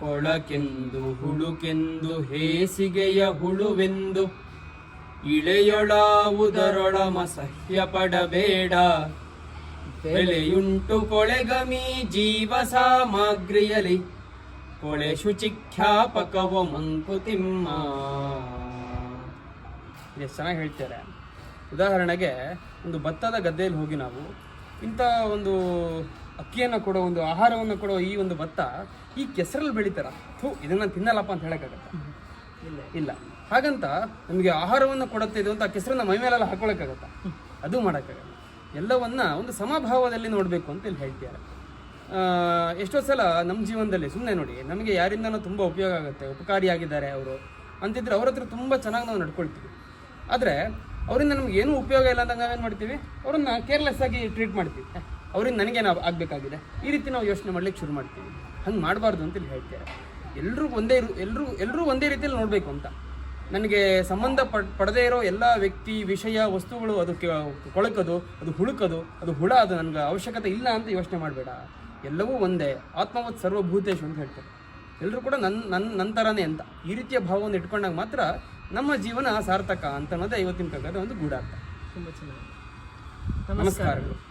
ಕೊಳಕೆಂದು ಹುಳುಕೆಂದು ಹೇಸಿಗೆಯ ಹುಳುವೆಂದು ಇಳೆಯೊಳಾವುದರೊಳಮ ಸಹ್ಯ ಪಡಬೇಡ ಬೆಲೆಯುಂಟು ಕೊಳೆಗಮಿ ಜೀವ ಸಾಮಗ್ರಿಯಲಿ ಕೊಳೆ ಶುಚಿಖ್ಯಾಪಕವ ಮಂಕುತಿಮ್ಮ ಚೆನ್ನಾಗಿ ಹೇಳ್ತಾರೆ. ಉದಾಹರಣೆಗೆ ಒಂದು ಭತ್ತದ ಗದ್ದೆಯಲ್ಲಿ ಹೋಗಿ ನಾವು ಇಂಥ ಒಂದು ಅಕ್ಕಿಯನ್ನು ಕೊಡೋ ಒಂದು ಆಹಾರವನ್ನು ಕೊಡೋ ಈ ಒಂದು ಭತ್ತ ಈ ಕೆಸರಲ್ಲಿ ಬೆಳೀತಾರ. ಥೂ ಇದನ್ನು ತಿನ್ನಲ್ಲಪ್ಪ ಅಂತ ಹೇಳೋಕ್ಕಾಗತ್ತೆ? ಇಲ್ಲ. ಇಲ್ಲ. ಹಾಗಂತ ನಮಗೆ ಆಹಾರವನ್ನು ಕೊಡುತ್ತೆ ಇದು ಅಂತ ಆ ಕೆಸರನ್ನ ಮೈ ಮೇಲೆಲ್ಲ ಹಾಕೊಳಕ್ಕಾಗತ್ತ? ಅದು ಮಾಡೋಕ್ಕಾಗಲ್ಲ. ಎಲ್ಲವನ್ನ ಒಂದು ಸಮಭಾವದಲ್ಲಿ ನೋಡಬೇಕು ಅಂತ ಇಲ್ಲಿ ಹೇಳ್ತಿದ್ದಾರೆ. ಎಷ್ಟೋ ಸಲ ನಮ್ಮ ಜೀವನದಲ್ಲಿ ಸುಮ್ಮನೆ ನೋಡಿ ನಮಗೆ ಯಾರಿಂದನೂ ತುಂಬ ಉಪಯೋಗ ಆಗುತ್ತೆ ಉಪಕಾರಿಯಾಗಿದ್ದಾರೆ ಅವರು ಅಂತಿದ್ರೆ ಅವ್ರ ಹತ್ರ ತುಂಬ ಚೆನ್ನಾಗಿ ನಾವು ನಡ್ಕೊಳ್ತೀವಿ. ಆದರೆ ಅವರಿಂದ ನಮ್ಗೆ ಏನು ಉಪಯೋಗ ಇಲ್ಲ ಅಂದಾಗ ನಾವೇನು ಮಾಡ್ತೀವಿ? ಅವ್ರನ್ನ ಕೇರ್ಲೆಸ್ ಆಗಿ ಟ್ರೀಟ್ ಮಾಡ್ತೀವಿ. ಅವ್ರಿಂದ ನನಗೇನು ಆಗಬೇಕಾಗಿದೆ. ಈ ರೀತಿ ನಾವು ಯೋಚನೆ ಮಾಡ್ಲಿಕ್ಕೆ ಶುರು ಮಾಡ್ತೀವಿ. ಹಂಗೆ ಮಾಡಬಾರ್ದು ಅಂತ ಇಲ್ಲಿ ಹೇಳ್ತೇವೆ. ಎಲ್ಲರೂ ಒಂದೇ ಎಲ್ಲರೂ ಎಲ್ಲರೂ ಒಂದೇ ರೀತಿಯಲ್ಲಿ ನೋಡಬೇಕು ಅಂತ. ನನಗೆ ಸಂಬಂಧ ಪಡ್, ಪಡದೇ ಇರೋ ಎಲ್ಲ ವ್ಯಕ್ತಿ, ವಿಷಯ, ವಸ್ತುಗಳು ಅದು ಕೊಳಕೋದು, ಅದು ಹುಳುಕೋದು, ಅದು ಹುಳ, ಅದು ನನಗೆ ಅವಶ್ಯಕತೆ ಇಲ್ಲ ಅಂತ ಯೋಚನೆ ಮಾಡಬೇಡ. ಎಲ್ಲವೂ ಒಂದೇ. ಆತ್ಮವತ್ ಸರ್ವಭೂತೇಶು ಅಂತ ಹೇಳ್ತಾರೆ ಎಲ್ಲರೂ ಕೂಡ ನನ್ನ ನನ್ನ ನನ್ನ ಅಂತ. ಈ ರೀತಿಯ ಭಾವವನ್ನು ಇಟ್ಕೊಂಡಾಗ ಮಾತ್ರ ನಮ್ಮ ಜೀವನ ಸಾರ್ಥಕ ಅಂತ ಅನ್ನೋದೇ ಇವತ್ತಿನ ಕಾಲದ ಒಂದು ಗೂಢಾರ್ಥ. ತುಂಬ ಚೆನ್ನಾಗಿ ನಮಸ್ಕಾರಗಳು.